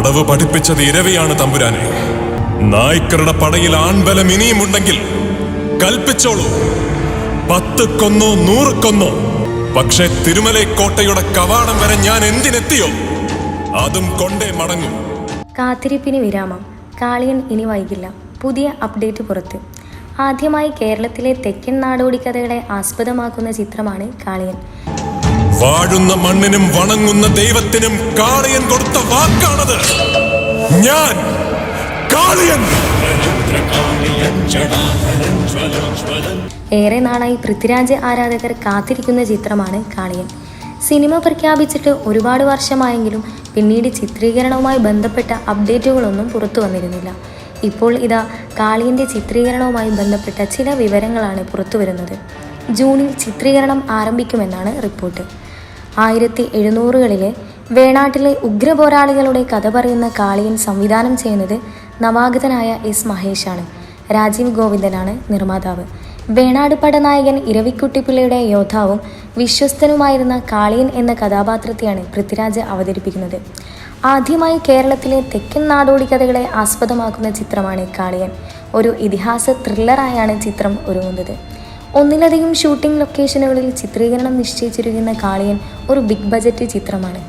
അടവ് പഠിപ്പിച്ചത് ഇരവിയാണ് തമ്പുരാനെ. നായ്ക്കരുടെ പടയിൽ ആൺബലം ഇനിയുമുണ്ടെങ്കിൽ കൽപ്പിച്ചോളൂ. പത്ത് കൊന്നോ നൂറ് കൊന്നോ. പക്ഷെ തിരുമലൈ കോട്ടയുടെ കവാടം വരെ ഞാൻ എന്തിനെത്തിയോ? അതും കൊണ്ടേ മടങ്ങും. കാത്തിരിപ്പിന് വിരാമം. കാളിയൻ ഇനി വൈകില്ല. പുതിയ അപ്ഡേറ്റ് പുറത്ത്. ആദ്യമായി കേരളത്തിലെ തെക്കൻ നാടോടി കഥകളെ ആസ്പദമാക്കുന്ന ചിത്രമാണ് കാളിയൻ. വാഴുന്ന മണ്ണിനും വണങ്ങുന്ന ദൈവത്തിനും കാളിയൻ കൊടുത്ത വാക്കാണത്. ഞാൻ കാളിയൻ. ഏറെ നാളായി പൃഥ്വിരാജ് ആരാധകർ കാത്തിരിക്കുന്ന ചിത്രമാണ് കാളിയൻ. സിനിമ പ്രഖ്യാപിച്ചിട്ട് ഒരുപാട് വർഷമായെങ്കിലും പിന്നീട് ചിത്രീകരണവുമായി ബന്ധപ്പെട്ട അപ്ഡേറ്റുകളൊന്നും പുറത്തു വന്നിരുന്നില്ല. ഇപ്പോൾ ഇതാ കാളിയന്റെ ചിത്രീകരണവുമായി ബന്ധപ്പെട്ട ചില വിവരങ്ങളാണ് പുറത്തു വരുന്നത്. ജൂണിൽ ചിത്രീകരണം ആരംഭിക്കുമെന്നാണ് റിപ്പോർട്ട്. ആയിരത്തി എഴുന്നൂറുകളിലെ വേണാട്ടിലെ ഉഗ്രപോരാളികളുടെ കഥ പറയുന്ന കാളിയൻ സംവിധാനം ചെയ്യുന്നത് നവാഗതനായ എസ് മഹേഷാണ്. രാജീവ് ഗോവിന്ദനാണ് നിർമ്മാതാവ്. വേണാട് പടനായകൻ ഇരവിക്കുട്ടിപ്പിള്ളയുടെ യോദ്ധാവും വിശ്വസ്തനുമായിരുന്ന കാളിയൻ എന്ന കഥാപാത്രത്തെയാണ് പൃഥ്വിരാജ് അവതരിപ്പിക്കുന്നത്. ആദ്യമായി കേരളത്തിലെ തെക്കൻ നാടോടി കഥകളെ ആസ്പദമാക്കുന്ന ചിത്രമാണ് കാളിയൻ. ഒരു ഇതിഹാസ ത്രില്ലറായാണ് ചിത്രം ഒരുങ്ങുന്നത്. ഒന്നിലധികം ഷൂട്ടിംഗ് ലൊക്കേഷനുകളിൽ ചിത്രീകരണം നിശ്ചയിച്ചിരിക്കുന്ന കാളിയൻ ഒരു ബിഗ് ബജറ്റ് ചിത്രമാണ്.